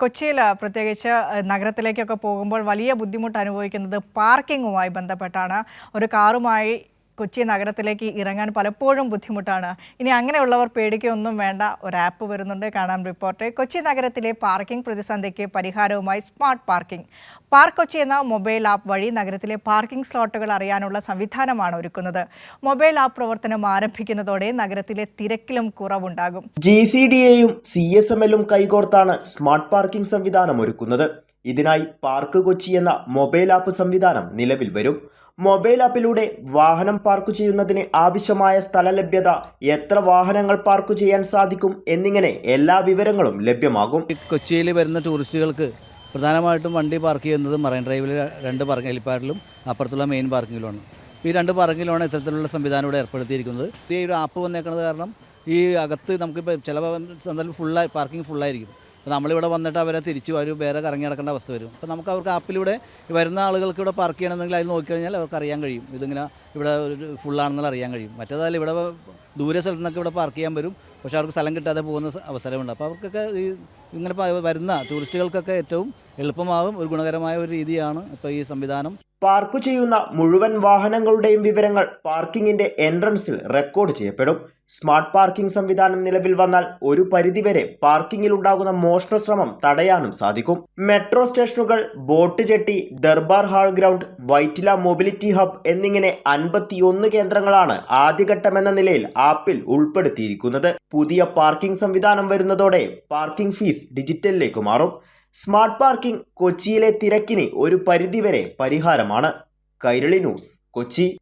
കൊച്ചിയിൽ പ്രത്യേകിച്ച് നഗരത്തിലേക്കൊക്കെ പോകുമ്പോൾ വലിയ ബുദ്ധിമുട്ട് അനുഭവിക്കുന്നത് പാർക്കിങ്ങുമായി ബന്ധപ്പെട്ടാണ്. ഒരു കാറുമായി കൊച്ചി നഗരത്തിലേക്ക് ഇറങ്ങാൻ പലപ്പോഴും ബുദ്ധിമുട്ടാണ്. ഇനി അങ്ങനെയുള്ളവർ പേടിക്കൊന്നും വേണ്ട. ഒരു ആപ്പ് വരുന്നുണ്ട്. കാണാൻ റിപ്പോർട്ട്. കൊച്ചി നഗരത്തിലെ പാർക്കിംഗ് പ്രതിസന്ധിക്ക് പരിഹാരവുമായി സ്മാർട്ട് പാർക്കിംഗ്. പാർക്ക് കൊച്ചി എന്ന മൊബൈൽ ആപ്പ് വഴി നഗരത്തിലെ പാർക്കിംഗ് സ്ലോട്ടുകൾ അറിയാനുള്ള സംവിധാനമാണ് ഒരുക്കുന്നത്. മൊബൈൽ ആപ്പ് പ്രവർത്തനം ആരംഭിക്കുന്നതോടെ നഗരത്തിലെ തിരക്കിലും കുറവുണ്ടാകും. ജി സി ഡി എയും സി എസ് എം എല്ലും കൈകോർത്താണ് സ്മാർട്ട് പാർക്കിംഗ് സംവിധാനം ഒരുക്കുന്നത്. ഇതിനായി പാർക്ക് കൊച്ചി എന്ന മൊബൈൽ ആപ്പ് സംവിധാനം നിലവിൽ വരും. മൊബൈൽ ആപ്പിലൂടെ വാഹനം പാർക്ക് ചെയ്യുന്നതിന് ആവശ്യമായ സ്ഥല ലഭ്യത എത്ര വാഹനങ്ങൾ പാർക്ക് ചെയ്യാൻ സാധിക്കും എന്നിങ്ങനെ എല്ലാ വിവരങ്ങളും ലഭ്യമാകും. കൊച്ചിയിൽ വരുന്ന ടൂറിസ്റ്റുകൾക്ക് പ്രധാനമായിട്ടും വണ്ടി പാർക്ക് ചെയ്യുന്നത് മറൈൻ ഡ്രൈവിൽ രണ്ട് പാർക്കിംഗ് ഹെലിപ്പാഡിലും അപ്പുറത്തുള്ള മെയിൻ പാർക്കിങ്ങിലുമാണ്. ഈ രണ്ട് പാർക്കിങ്ങിലുമാണ് ഇത്തരത്തിലുള്ള സംവിധാനം ഇവിടെ ഏർപ്പെടുത്തിയിരിക്കുന്നത്. ഈ ഒരു ആപ്പ് വന്നേക്കുന്നത് കാരണം ഈ അകത്ത് നമുക്കിപ്പോൾ ചില സന്ദർഭം ഫുള്ളായി പാർക്കിംഗ് ഫുള്ളായിരിക്കും അപ്പോൾ നമ്മളിവിടെ വന്നിട്ട് അവരെ തിരിച്ച് വരും വേറെ കറങ്ങി നടക്കേണ്ട അവസ്ഥ വരും. അപ്പോൾ നമുക്ക് അവർക്ക് ആപ്പിലൂടെ വരുന്ന ആളുകൾക്ക് ഇവിടെ പാർക്ക് ചെയ്യണമെങ്കിൽ അതിൽ നോക്കിക്കഴിഞ്ഞാൽ അവർക്ക് അറിയാൻ കഴിയും. ഇതിങ്ങനെ ഇവിടെ ഒരു ഫുള്ളാണെന്നുള്ള അറിയാൻ കഴിയും. മറ്റേതായാലും ഇവിടെ ദൂരെ സ്ഥലത്ത് നിന്നൊക്കെ ഇവിടെ പാർക്ക് ചെയ്യാൻ വരും. പക്ഷേ അവർക്ക് സ്ഥലം കിട്ടാതെ പോകുന്ന അവസരമുണ്ട്. അപ്പോൾ അവർക്കൊക്കെ ഈ ഇങ്ങനെ വരുന്ന ടൂറിസ്റ്റുകൾക്കൊക്കെ ഏറ്റവും എളുപ്പമാകും ഒരു ഗുണകരമായ ഒരു രീതിയാണ് ഇപ്പോൾ ഈ സംവിധാനം. പാർക്ക് ചെയ്യുന്ന മുഴുവൻ വാഹനങ്ങളുടെയും വിവരങ്ങൾ പാർക്കിങ്ങിന്റെ എൻട്രൻസിൽ റെക്കോർഡ് ചെയ്യപ്പെടും. സ്മാർട്ട് പാർക്കിംഗ് സംവിധാനം നിലവിൽ വന്നാൽ ഒരു പരിധിവരെ പാർക്കിങ്ങിൽ ഉണ്ടാകുന്ന മോഷണ ശ്രമം തടയാനും സാധിക്കും. മെട്രോ സ്റ്റേഷനുകൾ boat jetty Durbar hall ground Vyttila mobility hub എന്നിങ്ങനെ അൻപത്തിയൊന്ന് കേന്ദ്രങ്ങളാണ് ആദ്യഘട്ടമെന്ന നിലയിൽ ആപ്പിൽ ഉൾപ്പെടുത്തിയിരിക്കുന്നത്. പുതിയ പാർക്കിംഗ് സംവിധാനം വരുന്നതോടെ പാർക്കിംഗ് ഫീസ് ഡിജിറ്റലിലേക്ക് മാറും. സ്മാർട്ട് പാർക്കിംഗ് കൊച്ചിയിലെ തിരക്കിന് ഒരു പരിധിവരെ പരിഹാരമാണ്. കൈരളി ന്യൂസ് കൊച്ചി.